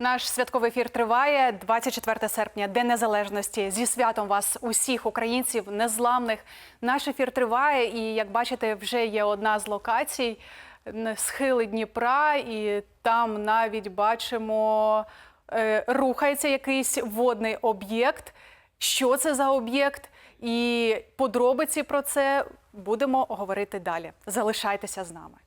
Наш святковий ефір триває 24 серпня, День Незалежності. Зі святом вас, усіх українців, незламних. Наш ефір триває, і як бачите, вже є одна з локацій схили Дніпра, і там навіть бачимо, е, рухається якийсь водний об'єкт. Що це за об'єкт? І подробиці про це будемо говорити далі. Залишайтеся з нами.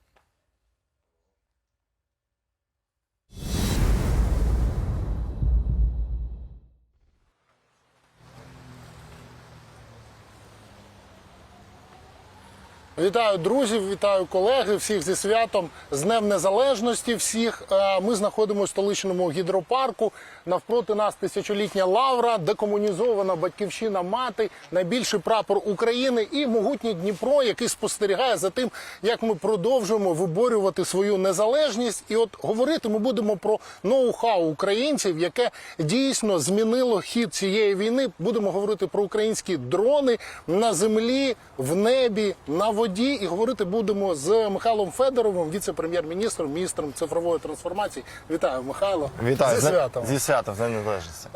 Вітаю друзів, вітаю колеги, всіх зі святом з Днем Незалежності. Всіх Е, ми знаходимося в столичному гідропарку. Навпроти нас тисячолітня лавра, декомунізована батьківщина мати, найбільший прапор України і могутній Дніпро, який спостерігає за тим, як ми продовжуємо виборювати свою незалежність. І от говорити ми будемо про ноу-хау українців, яке дійсно змінило хід цієї війни. Будемо говорити про українські дрони на землі, в небі, на воді. І говорити будемо з Михайлом Федоровим, віце-прем'єр-міністром, міністром цифрової трансформації. Вітаю, Михайло. Вітаю зі святом. Зі святом, з Днем Незалежності.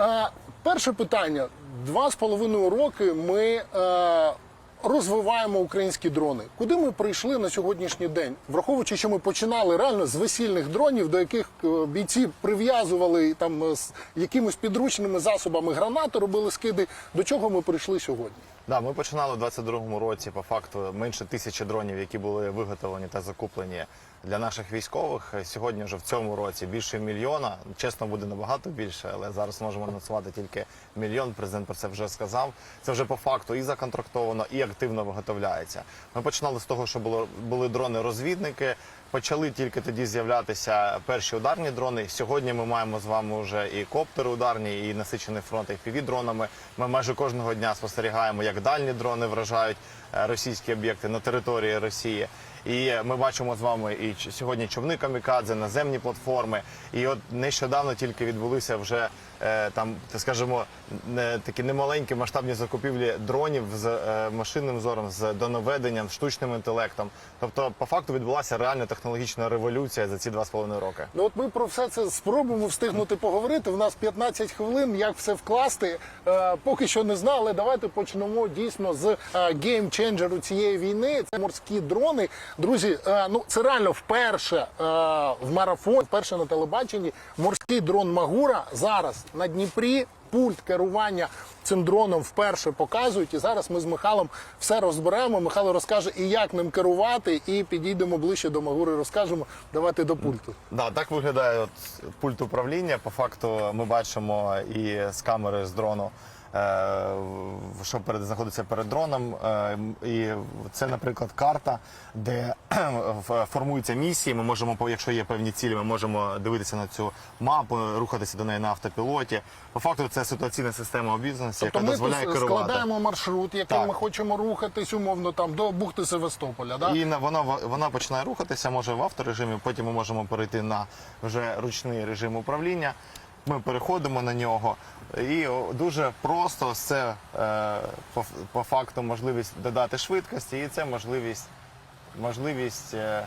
Перше питання: два з половиною роки ми е, розвиваємо українські дрони. Куди ми прийшли на сьогоднішній день? Враховуючи, що ми починали реально з весільних дронів, до яких е, бійці прив'язували там е, з якимись підручними засобами гранати, робили скиди. До чого ми прийшли сьогодні? Да, ми починали у 22-му році, по факту, менше тисячі дронів, які були виготовлені та закуплені для наших військових. Сьогодні вже в цьому році більше мільйона. Чесно, буде набагато більше, але зараз можемо анонсувати тільки мільйон. Президент про це вже сказав. Це вже по факту і законтрактовано, і активно виготовляється. Ми починали з того, що було були дрони-розвідники. Почали тільки тоді з'являтися перші ударні дрони. Сьогодні ми маємо з вами вже і коптери ударні, і насичений фронт fpv дронами. Ми майже кожного дня спостерігаємо, як дальні дрони вражають російські об'єкти на території Росії. І ми бачимо з вами і сьогодні човни камікадзе, наземні платформи. І от нещодавно тільки відбулися вже е, там, скажімо, такі немаленькі масштабні закупівлі дронів з е, машинним зором, з доноведенням, штучним інтелектом. Тобто, по факту відбулася реальна технологічна революція за ці два з половиною роки. Ну от ми про все це спробуємо встигнути поговорити. У нас 15 хвилин, як все вкласти. Е, поки що не знали. Давайте почнемо дійсно з е, геймченджеру цієї війни. Це морські дрони. Друзі, е, ну це реально вперше е, в марафоні, вперше на телебаченні. Морський дрон Магура зараз на Дніпрі. Пульт керування цим дроном вперше показують. І зараз ми з Михайлом все розберемо. Михайло розкаже і як ним керувати, і підійдемо ближче до Магури. Розкажемо. Давайте до пульту. Да, так виглядає от пульт управління. По факту ми бачимо і з камери з дрону, що перед знаходиться перед дроном. Е, і це, наприклад, карта, де формуються місії. Ми можемо, якщо є певні цілі, ми можемо дивитися на цю мапу, рухатися до неї на автопілоті. По факту, це ситуаційна система обізнаності, Тобто яка ми дозволяє керувати. складаємо маршрут, яким Так. ми хочемо рухатись, умовно там до бухти Севастополя. Да? І вона вона починає рухатися, може в авторежимі. Потім ми можемо перейти на вже ручний режим управління. Ми переходимо на нього, і дуже просто це е, по, по факту можливість додати швидкості, і це можливість, можливість е,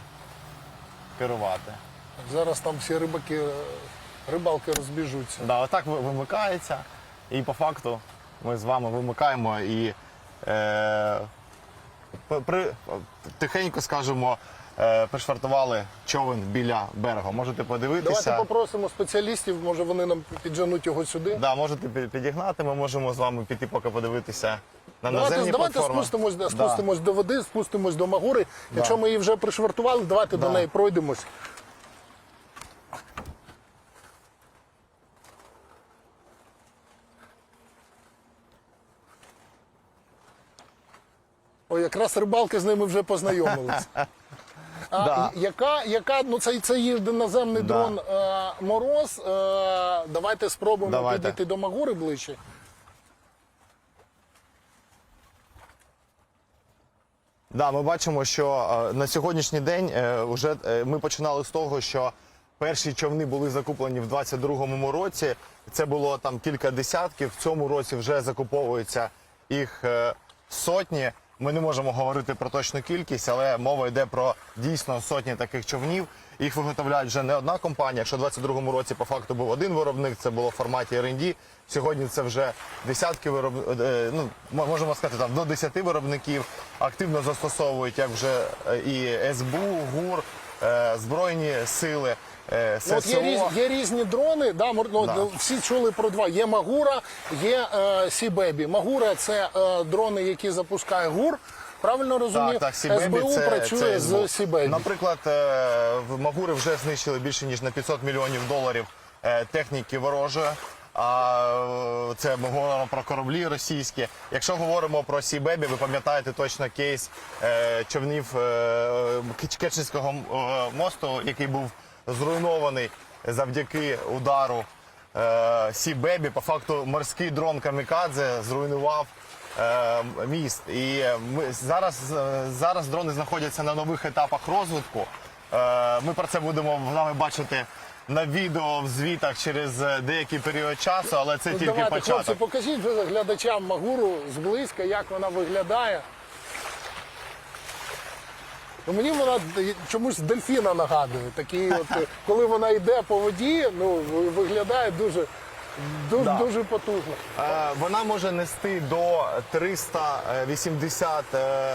керувати. Зараз там всі рибаки, е, рибалки розбіжуться. Да, отак вимикається, і по факту ми з вами вимикаємо і е, при, при, тихенько скажемо. Е, Пришвартували човен біля берега. Можете подивитися. Давайте попросимо спеціалістів, може вони нам підженуть його сюди. Да, можете пі- підігнати. Ми можемо з вами піти поки подивитися на Давайте, наземні давайте платформи. спустимось, Да. спустимось до води, спустимось до Магури. Якщо ми її вже пришвартували, давайте до неї пройдемось. О, якраз рибалки з ними вже познайомилися. А Да. яка, яка, ну це, це наземний Да. дрон е, Мороз. Е, давайте спробуємо Давайте. підійти до Магури ближче. Да, ми бачимо, що е, на сьогоднішній день е, вже е, ми починали з того, що перші човни були закуплені в 22-му році. Це було там кілька десятків. В цьому році вже закуповується їх е, сотні. Ми не можемо говорити про точну кількість, але мова йде про дійсно сотні таких човнів. Їх виготовляють вже не одна компанія. Якщо в 22-му році по факту був один виробник, це було в форматі R&D. Сьогодні це вже десятки вироб... ну мо- можемо сказати, там до 10 виробників активно застосовують як вже е, і СБУ, ГУР, е, збройні сили. е, Ну, от є, різ, є різні дрони. Да, ну, Да. Всі чули про два. Є Магура, є е, Сібебі. Магура це е, дрони, які запускає ГУР. Правильно розумію? Так, так, СБУ це, працює це з. Сібебі. Наприклад, е, в Магури вже знищили більше ніж на 500 мільйонів доларів е, техніки ворожої. А це ми говоримо про кораблі російські. Якщо говоримо про Сібебі, ви пам'ятаєте точно кейс е, човнів е, Керченського е, мосту, який був зруйнований завдяки удару Сібебі. По факту морський дрон Камікадзе зруйнував міст. І ми зараз, зараз дрони знаходяться на нових етапах розвитку. Ми про це будемо з вами бачити на відео в звітах через е, деякий період часу, але це Ну, тільки давайте, початок. хлопці, покажіть глядачам Магуру зблизька, як вона виглядає. Ну, мені вона д- чомусь дельфіна нагадує. Такий от, е, коли вона йде по воді, ну, ви- виглядає дуже, дуже, Да. дуже потужно. Е, Вона може нести до 380 е,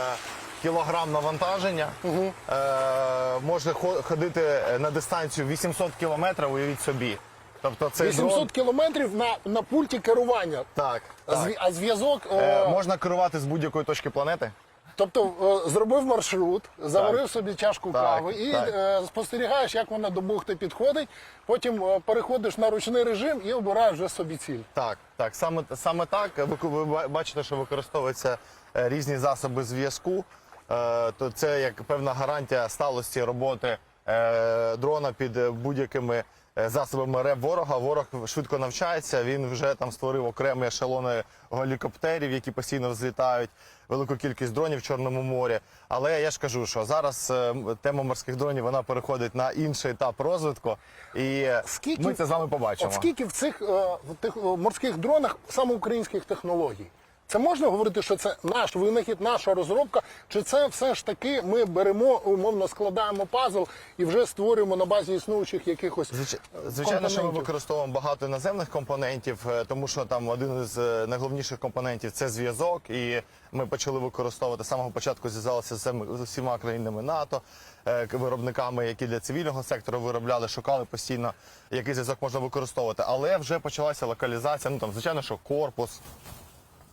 кілограм навантаження. Е, Може хо- ходити на дистанцію 800 кілометрів, уявіть собі. Тобто це 800 кілометрів на, на пульті керування. Так, А так. А зв'язок. е, Е, Можна керувати з будь-якої точки планети. Тобто е, зробив маршрут, заварив Так. собі чашку Так, кави і так. е, спостерігаєш, як вона до бухти підходить. Потім переходиш на ручний режим і обираєш вже собі ціль. Так, так, саме, саме так. Ви, бачите, що використовуються різні засоби зв'язку. Е, То це як певна гарантія сталості роботи е, дрона під будь-якими е, засобами РЕП ворога. Ворог швидко навчається. Він вже там створив окремі ешелони гелікоптерів, які постійно взлітають, велику кількість дронів в Чорному морі. Але я ж кажу, що зараз тема морських дронів вона переходить на інший етап розвитку, і Скільки- ми це з вами побачимо. От скільки в цих е, тих морських дронах саме українських технологій? Це можна говорити, що це наш винахід, наша розробка, чи це все ж таки ми беремо, умовно складаємо пазл і вже створюємо на базі існуючих якихось Звич- Звичайно, що ми використовуємо багато іноземних компонентів, е, тому що там один із е, найголовніших компонентів це зв'язок, і ми почали використовувати з самого початку. Зв'язалися з усіма країнами НАТО, е, виробниками, які для цивільного сектору виробляли, шукали постійно, який зв'язок можна використовувати. Але вже почалася локалізація. Ну там звичайно, що корпус.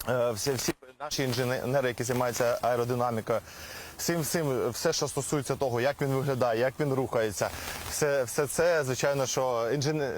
Е, всі, всі наші інженери, які займаються аеродинамікою, всім, всім, все, що стосується того, як він виглядає, як він рухається, все, все це, звичайно, що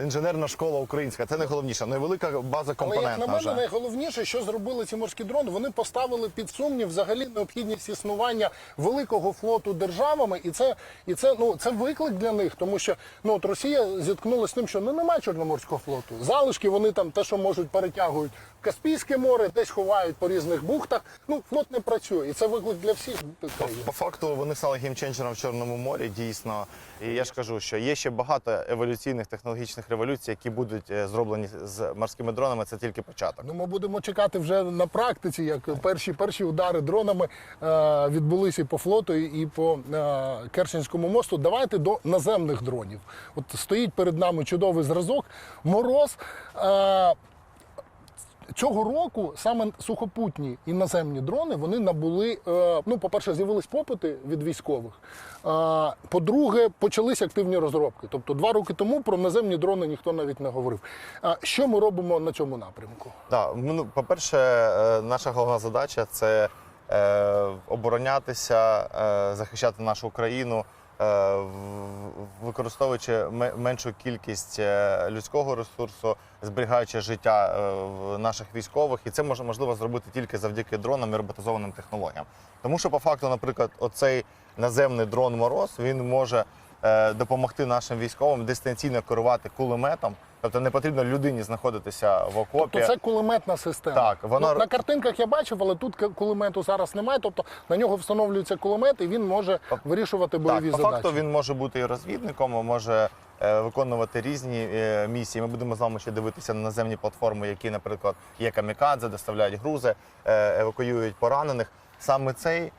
інженерна школа українська, це найголовніше. Невелика база Але як на мене, вже. найголовніше, що зробили ці морські дрони, вони поставили під сумнів взагалі необхідність існування великого флоту державами, і це і це ну це виклик для них, тому що ну от Росія зіткнулася з тим, що ну немає чорноморського флоту. Залишки вони там те, що можуть, перетягують Каспійське море, десь ховають по різних бухтах. Ну флот не працює, і це виклик для всіх країн. По факту вони стали геймченджером в Чорному морі, дійсно. І я ж кажу, що є ще багато еволюційних технологічних революцій, які будуть е, зроблені з морськими дронами. Це тільки початок. Ну, ми будемо чекати вже на практиці, як перші перші удари дронами е, відбулися і по флоту, і по е, Керченському мосту. Давайте до наземних дронів. От стоїть перед нами чудовий зразок. Мороз. Е, Цього року саме сухопутні іноземні дрони вони набули. е, Ну, по-перше, з'явились попити від військових. Е, По-друге, почалися активні розробки. Тобто, два роки тому про наземні дрони ніхто навіть не говорив. Що ми робимо на цьому напрямку? Да, ну, по-перше, е, наша головна задача це оборонятися, захищати нашу країну, використовуючи ме- меншу кількість е, людського ресурсу, зберігаючи життя е, наших військових, і це може можливо зробити тільки завдяки дронам і роботизованим технологіям. Тому що, по факту, наприклад, оцей наземний дрон Мороз він може е, допомогти нашим військовим дистанційно керувати кулеметом. Тобто не потрібно людині знаходитися в окопі. Тобто це кулеметна система. Так, вона- Ну, на картинках я бачив, але тут кулемету зараз немає. Тобто на нього встановлюється кулемет, і він може вирішувати бойові так, по задачі. факту він може бути і розвідником, може е, виконувати різні е, місії. Ми будемо з вами ще дивитися на наземні платформи, які, наприклад, є камікадзе, доставляють грузи, е, евакуюють поранених. саме цей е,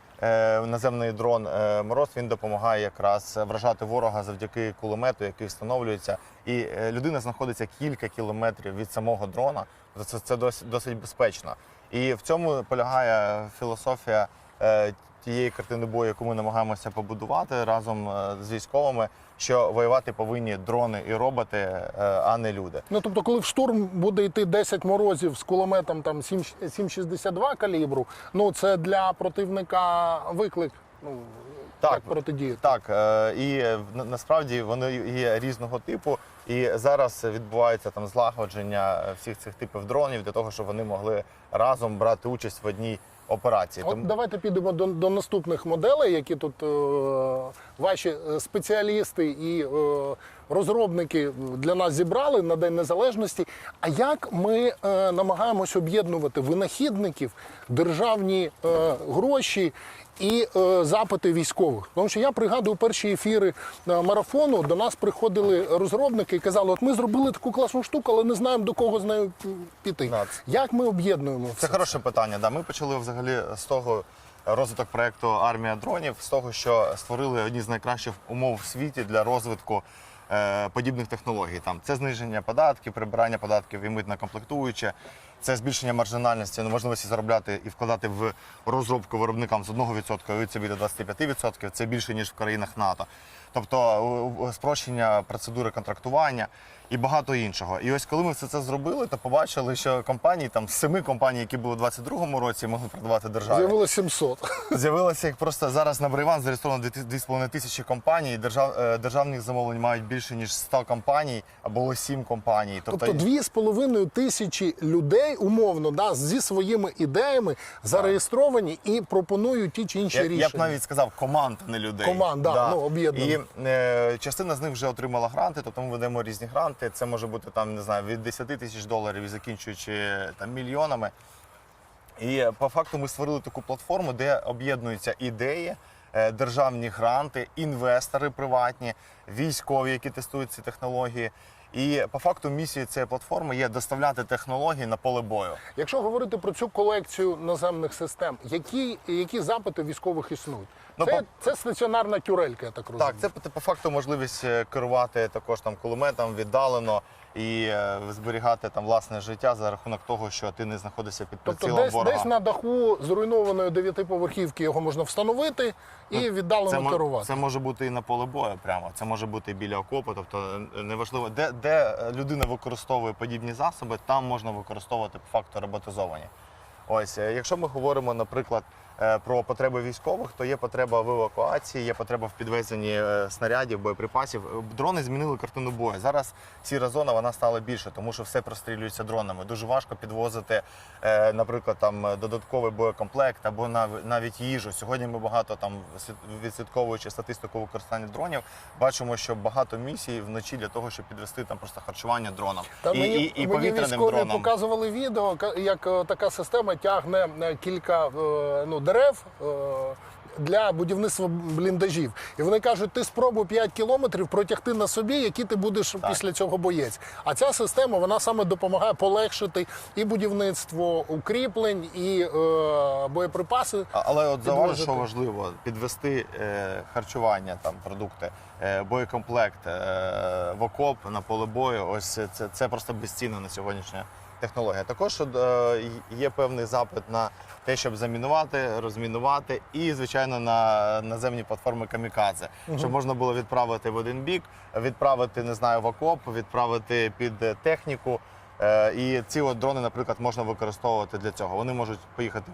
наземний дрон е, Мороз він допомагає якраз вражати ворога завдяки кулемету, який встановлюється. І е, людина знаходиться кілька кілометрів від самого дрона. Це, це досить, досить безпечно. І в цьому полягає філософія е, тієї картини бою, яку ми намагаємося побудувати разом е, з військовими, що воювати повинні дрони і роботи, е, а не люди. Ну тобто, коли в штурм буде йти 10 морозів з кулеметом там 7,62 калібру, ну це для противника виклик. Ну Так. як протидіяти. Так, е, і насправді вони є різного типу, і зараз відбувається там злагодження всіх цих типів дронів для того, щоб вони могли разом брати участь в одній операції. От давайте підемо до, до наступних моделей, які тут е, ваші е, спеціалісти і е, розробники для нас зібрали на День Незалежності. А як ми е, намагаємось об'єднувати винахідників, державні е, гроші і е, запити військових? Тому що я пригадую перші ефіри е, марафону. До нас приходили розробники і казали: от ми зробили таку класну штуку, але не знаємо до кого з нею піти. Як ми об'єднуємо Це все? хороше питання. Да, ми почали взагалі з того розвиток проекту Армія дронів, з того, що створили одні з найкращих умов в світі для розвитку е, подібних технологій. Там це зниження податків, прибирання податків і митна комплектуюча. Це збільшення маржинальності, ну, можливості заробляти і вкладати в розробку виробникам з 1% від собі до 25%. Це більше ніж в країнах НАТО. Тобто спрощення процедури контрактування і багато іншого. І ось коли ми все це зробили, то побачили, що компанії там з семи компаній, які були у 22-му році, могли продавати державі. З'явилось 700. З'явилося їх просто зараз на Брейван зареєстровано 2,5 тисячі компаній. Держав, е, державних замовлень мають більше ніж 100 компаній або 7 компаній. Тобто дві з половиною тисячі людей умовно да, зі своїми ідеями зареєстровані і пропонують ті чи інші я, рішення. я б навіть сказав команд, не людей. Команд, да, ну, об'єднаних. І е, частина з них вже отримала гранти, тобто ми ведемо різні гранти. Це може бути там, не знаю, від 10 тисяч доларів закінчуючи там мільйонами. І по факту ми створили таку платформу, де об'єднуються ідеї, е, державні гранти, інвестори приватні, військові, які тестують ці технології. І по факту місією цієї платформи є доставляти технології на поле бою. Якщо говорити про цю колекцію наземних систем, які, які запити військових існують? Ну, це, по- це стаціонарна тюрелька, я так розумію. Так, це по- факту можливість е, керувати також там кулеметом віддалено і е, зберігати там власне життя за рахунок того, що ти не знаходишся під Тобто прицілом десь, ворога. десь на даху зруйнованої дев'ятиповерхівки його можна встановити і віддалено це, мо- керувати. це може бути і на поле бою прямо. Це може бути і біля окопу. Тобто е, неважливо, де, де людина використовує подібні засоби, там можна використовувати по факту роботизовані. Ось, е, якщо ми говоримо, наприклад, е, про потреби військових, то є потреба в евакуації, є потреба в підвезенні е, снарядів, боєприпасів. Е, Дрони змінили картину бою. Зараз сіра зона вона стала більше, тому що все прострілюється дронами. Дуже важко підвозити, е, наприклад, там е, додатковий боєкомплект або нав- навіть їжу. Сьогодні ми багато там відслідковуючи статистику використання дронів, бачимо, що багато місій вночі для того, щоб підвести там просто харчування дроном Та і, мені, і, і мені повітряним військові дроном. показували відео, як е, така система тягне е, кілька е, ну, дерев. е, Для будівництва бліндажів. І вони кажуть, ти спробуй 5 кілометрів протягти на собі, який ти будеш після цього боєць. А ця система вона саме допомагає полегшити і будівництво укріплень, і е, боєприпаси. Але от підвозити. що важливо, підвести е, харчування, там продукти, е, боєкомплект е, в окоп на поле бою. Ось це, це просто безцінна на сьогоднішня технологія. Також е, є певний запит на те, щоб замінувати, розмінувати, і звичайно на наземні платформи камікадзе, щоб можна було відправити в один бік, відправити не знаю в окоп, відправити під е, техніку. Е, І ці от дрони, наприклад, можна використовувати для цього. Вони можуть поїхати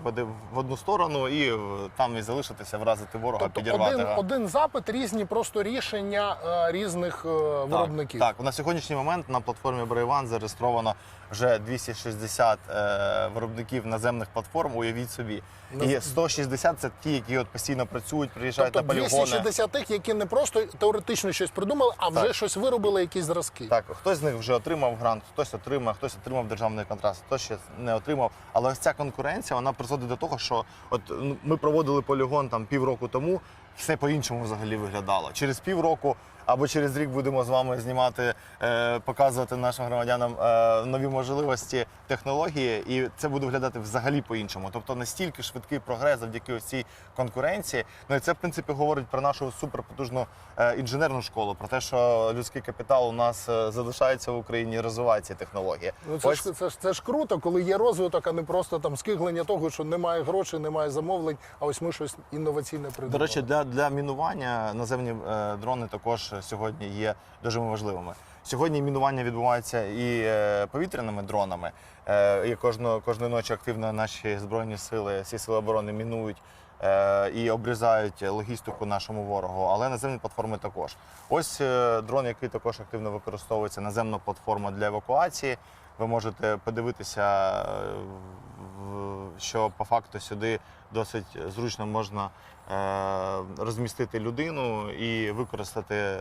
в одну сторону і там і залишитися, вразити ворога, Тобто підірвати. один, один запит, різні просто рішення е, різних е, виробників. Так, так, на сьогоднішній момент на платформі Брейван зареєстровано вже 260 е, виробників наземних платформ. Уявіть собі. І 160 – це ті, які от постійно працюють, приїжджають Тобто на полігони. 260 тих, які не просто теоретично щось придумали, а вже Так. щось виробили, якісь зразки. Так, хтось з них вже отримав грант, хтось отримав, хтось отримав державний контракт, хтось ще не отримав. Але ось ця конкуренція вона призводить до того, що от ну, ми проводили полігон там півроку тому. все по-іншому взагалі виглядало. Через півроку або через рік будемо з вами знімати, е, показувати нашим громадянам е, нові можливості технології, і це буде виглядати взагалі по-іншому. Тобто настільки швидкий прогрес завдяки ось цій конкуренції. Ну і це в принципі говорить про нашу суперпотужну е, інженерну школу, про те, що людський капітал у нас залишається в Україні, і розвиває ці технології. Ну це Ось- ж це ж це ж круто, коли є розвиток, а не просто там скиглення того, що немає грошей, немає замовлень. А ось ми щось інноваційне придумали. До речі, для, для мінування наземні дрони також сьогодні є дуже важливими. Сьогодні мінування відбувається і е, повітряними дронами. Е, і кожного, кожної ночі активно наші збройні сили, всі сили оборони мінують е, і обрізають логістику нашому ворогу, але наземні платформи також. Ось дрон, який також активно використовується, наземна платформа для евакуації. Ви можете подивитися, що по факту сюди досить зручно можна розмістити людину і використати е,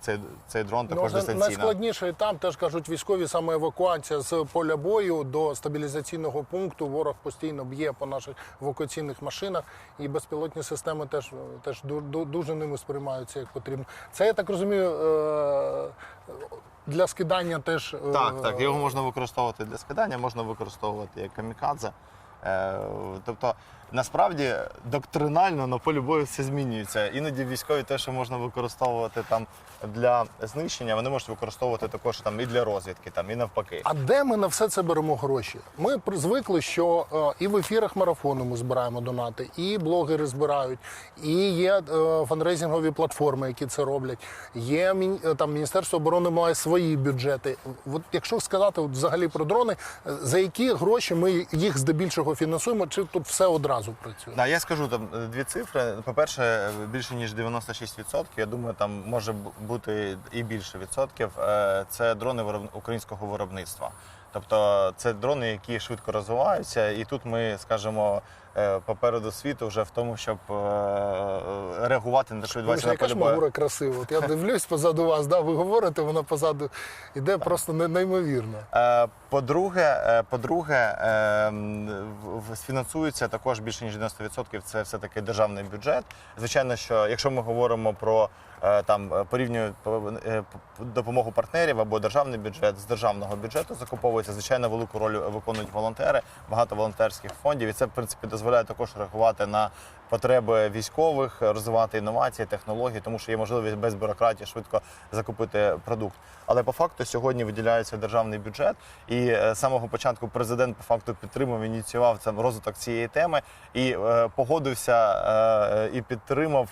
цей, цей дрон також Ну, дистанційно. найскладніше там теж кажуть військові саме евакуація з поля бою до стабілізаційного пункту. Ворог постійно б'є по наших евакуаційних машинах, і безпілотні системи теж теж ду- ду- дуже ними сприймаються як потрібно. Це я так розумію. е, Для скидання теж е, Так, так. Його можна використовувати для скидання, можна використовувати як камікадзе. Е, Тобто, насправді доктринально на полі бою все змінюється. Іноді військові те, що можна використовувати там для знищення, вони можуть використовувати також там і для розвідки, там і навпаки. А де ми на все це беремо гроші? Ми звикли, що е, і в ефірах марафону ми збираємо донати, і блогери збирають, і є е, фандрейзингові платформи, які це роблять. Є е, там Міністерство оборони має свої бюджети. От якщо сказати от, взагалі про дрони, е, за які гроші ми їх здебільшого фінансуємо, чи тут все одразу працює? Да, я скажу там е, дві цифри. По-перше, е, більше ніж 96%, я думаю, там може бути і більше відсотків. Е, Це дрони українського виробництва. Тобто це дрони, які швидко розвиваються, і тут ми скажемо попереду світу вже в тому, щоб е, реагувати на те, що відбувається Боже, на полі бою. Красива. От я дивлюсь позаду вас, да, ви говорите, вона позаду іде просто неймовірно. Е, По-друге, е, по-друге, е, м, в- в- фінансується також більше ніж 90%. Це все таки державний бюджет. Звичайно, що якщо ми говоримо про е, там порівнюють порівнюємо е, допомогу партнерів або державний бюджет з державного бюджету закуповується, звичайно, велику роль виконують волонтери, багато волонтерських фондів, і це в принципі дозволяє також реагувати на потреби військових, розвивати інновації, технології, тому що є можливість без бюрократії швидко закупити продукт. Але по факту сьогодні виділяється державний бюджет, і е, з самого початку президент по факту підтримав, ініціював це розвиток цієї теми і е, погодився е, і підтримав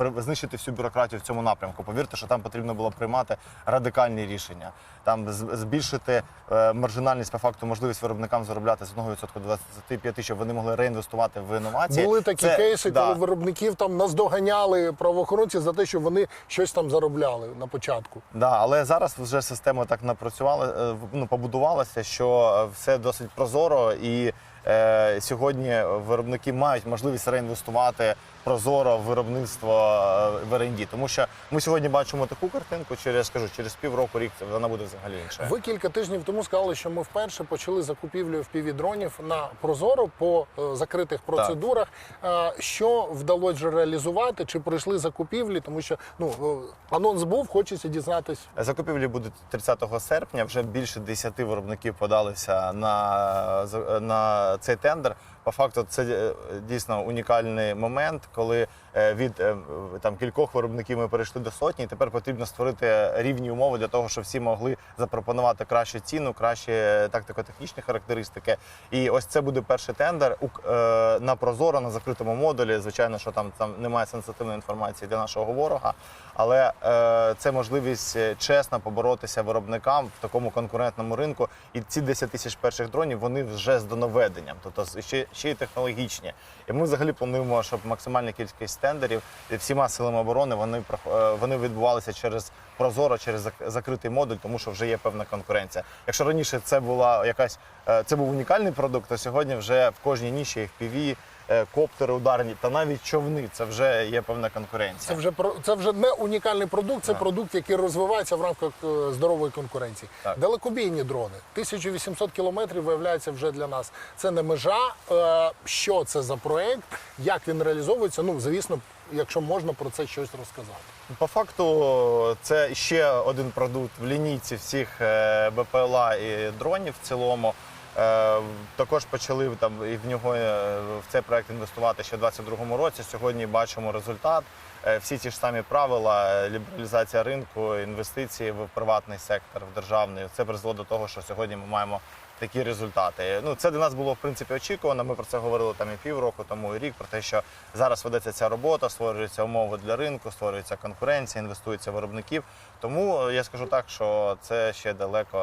е, знищити всю бюрократію в цьому напрямку. Повірте, що там потрібно було приймати радикальні рішення, там збільшити е, маржинальність по факту, можливість виробникам заробляти з 1% до 25%, щоб вони могли реінвестувати в інновації. Були такі Це- кейси, да. коли виробників там наздоганяли правоохоронці за те, що вони щось там заробляли на початку. Да, але зараз вже система так напрацювала, е, ну, побудувалася, що е, все досить прозоро, і сьогодні виробники мають можливість реінвестувати прозоро в виробництво е, в R&D. Тому що ми сьогодні бачимо таку картинку, через скажу, через півроку рік вона буде взагалі інша. Ви кілька тижнів тому сказали, що ми вперше почали закупівлю FPV-дронів на Прозоро по е, закритих процедурах. Е, Що вдалося реалізувати? Чи пройшли закупівлі? Тому що ну е, анонс був, хочеться дізнатись. Закупівлі будуть 30 серпня. Вже більше 10 виробників подалися на, на цей тендер. По факту, це е, дійсно унікальний момент, коли від е, там кількох виробників ми перейшли до сотні. і Тепер потрібно створити рівні умови для того, щоб всі могли запропонувати кращу ціну, кращі е, тактико-технічні характеристики. І ось це буде перший тендер е, на прозоро на закритому модулі. Звичайно, що там там немає сенситивної інформації для нашого ворога, але е, це можливість е, чесно поборотися виробникам в такому конкурентному ринку. І ці 10 тисяч перших дронів вони вже з доноведенням, тобто ще, ще й технологічні. І ми взагалі плануємо, щоб максимальна кількість тендерів і всіма силами оборони вони е, вони відбувалися через прозоро, через закритий модуль, тому що вже є певна конкуренція. Якщо раніше це була якась е, це був унікальний продукт, то сьогодні вже в кожній ніші FPV, коптери ударні та навіть човни. Це вже є певна конкуренція. Це вже це вже не унікальний продукт, це продукт, який розвивається в рамках е, здорової конкуренції. Так. Далекобійні дрони 1800 кілометрів виявляється вже для нас. Це не межа. Е, Що це за проект? Як він реалізовується? Ну звісно, якщо можна про це щось розказати. По факту, це ще один продукт в лінійці всіх е, БПЛА і дронів в цілому. Е, Також почали там і в нього е, в цей проект інвестувати ще в 2022 році. Сьогодні бачимо результат. Е, Всі ті ж самі правила, лібералізація ринку, інвестиції в приватний сектор, в державний. Це призвело до того, що сьогодні ми маємо такі результати. Ну це для нас було в принципі очікувано. Ми про це говорили там і півроку тому, і рік про те, що зараз ведеться ця робота, створюються умови для ринку, створюється конкуренція, інвестується виробників. Тому е, я скажу так, що це ще далеко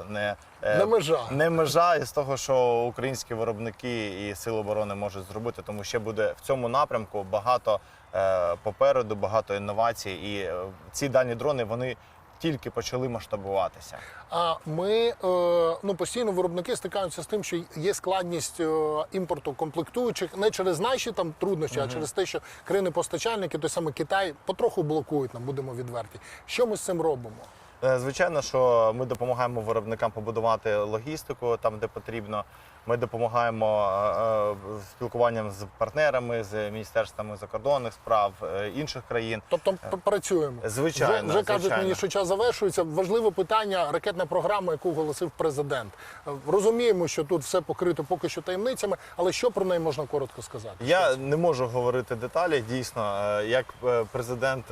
е, не, е, Не межа. не межа із того, що українські виробники і сили оборони можуть зробити, тому ще буде в цьому напрямку багато попереду, багато інновацій. І ці дані дрони вони тільки почали масштабуватися. А ми е, ну постійно виробники стикаються з тим, що є складність е, імпорту комплектуючих не через наші там труднощі, а через те, що країни-постачальники, той саме Китай, потроху блокують нам, будемо відверті. Що ми з цим робимо? Е, Звичайно, що ми допомагаємо виробникам побудувати логістику там, де потрібно. Ми допомагаємо е, е, спілкуванням з партнерами, з міністерствами закордонних справ інших країн. Тобто працюємо. Звичайно, вже, вже кажуть звичайно. мені, що час завершується. Важливе питання ракетна програма, яку оголосив президент. Розуміємо, що тут все покрито поки що таємницями, але що про неї можна коротко сказати? Я не можу говорити деталі. Дійсно, як президент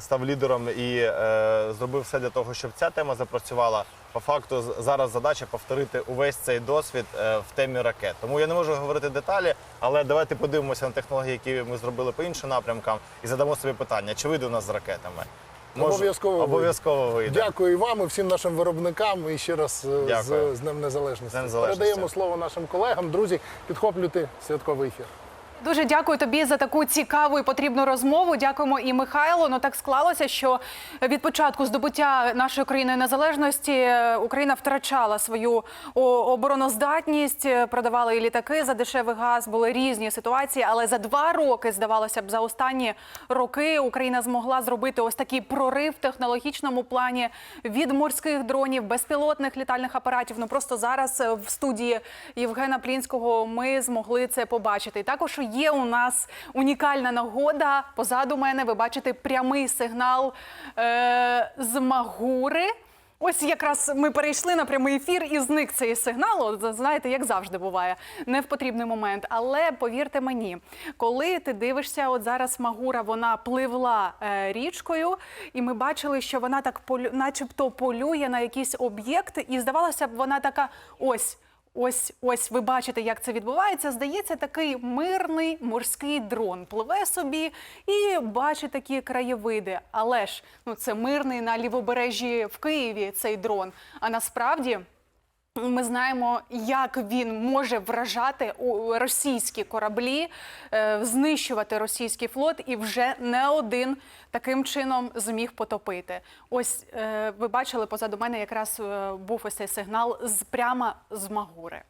став лідером і е, зробив все для того, щоб ця тема запрацювала. По факту зараз задача повторити увесь цей досвід е, в темі ракет. Тому я не можу говорити деталі, але давайте подивимося на технології, які ми зробили по іншим напрямкам, і задамо собі питання, чи вийде у нас з ракетами. Може, Обов'язково вийде. обов'язково вийде. Дякую і вам, і всім нашим виробникам. І ще раз е, Дякую. з, Днем Незалежності. Днем Незалежності. Передаємо слово нашим колегам. Друзі, підхоплюйте святковий ефір. Дуже дякую тобі за таку цікаву і потрібну розмову. Дякуємо і Михайло. Ну так склалося, що від початку здобуття нашої країни незалежності е, Україна втрачала свою обороноздатність, е, продавали і літаки за дешевий газ. Були різні ситуації, але за два роки, здавалося б, за останні роки Україна змогла зробити ось такий прорив в технологічному плані від морських дронів, безпілотних літальних апаратів. Ну просто зараз е, в студії Євгена Плінського ми змогли це побачити. Також є у нас унікальна нагода. Позаду мене ви бачите прямий сигнал е- з Магури. Ось якраз ми перейшли на прямий ефір і зник цей сигнал. От, знаєте, як завжди буває, не в потрібний момент. Але повірте мені, коли ти дивишся, от зараз Магура вона пливла е, річкою, і ми бачили, що вона так полю, начебто полює на якісь об'єкти, і здавалося б, вона така ось. Ось, ось ви бачите, як це відбувається. Здається, такий мирний морський дрон пливе собі і бачить такі краєвиди. Але ж ну це мирний на лівобережжі в Києві цей дрон. А насправді. Ми знаємо, як він може вражати російські кораблі, е, знищувати російський флот, і вже не один таким чином зміг потопити. Ось е, ви бачили позаду мене, якраз е, був ось цей сигнал з прямо з Магури.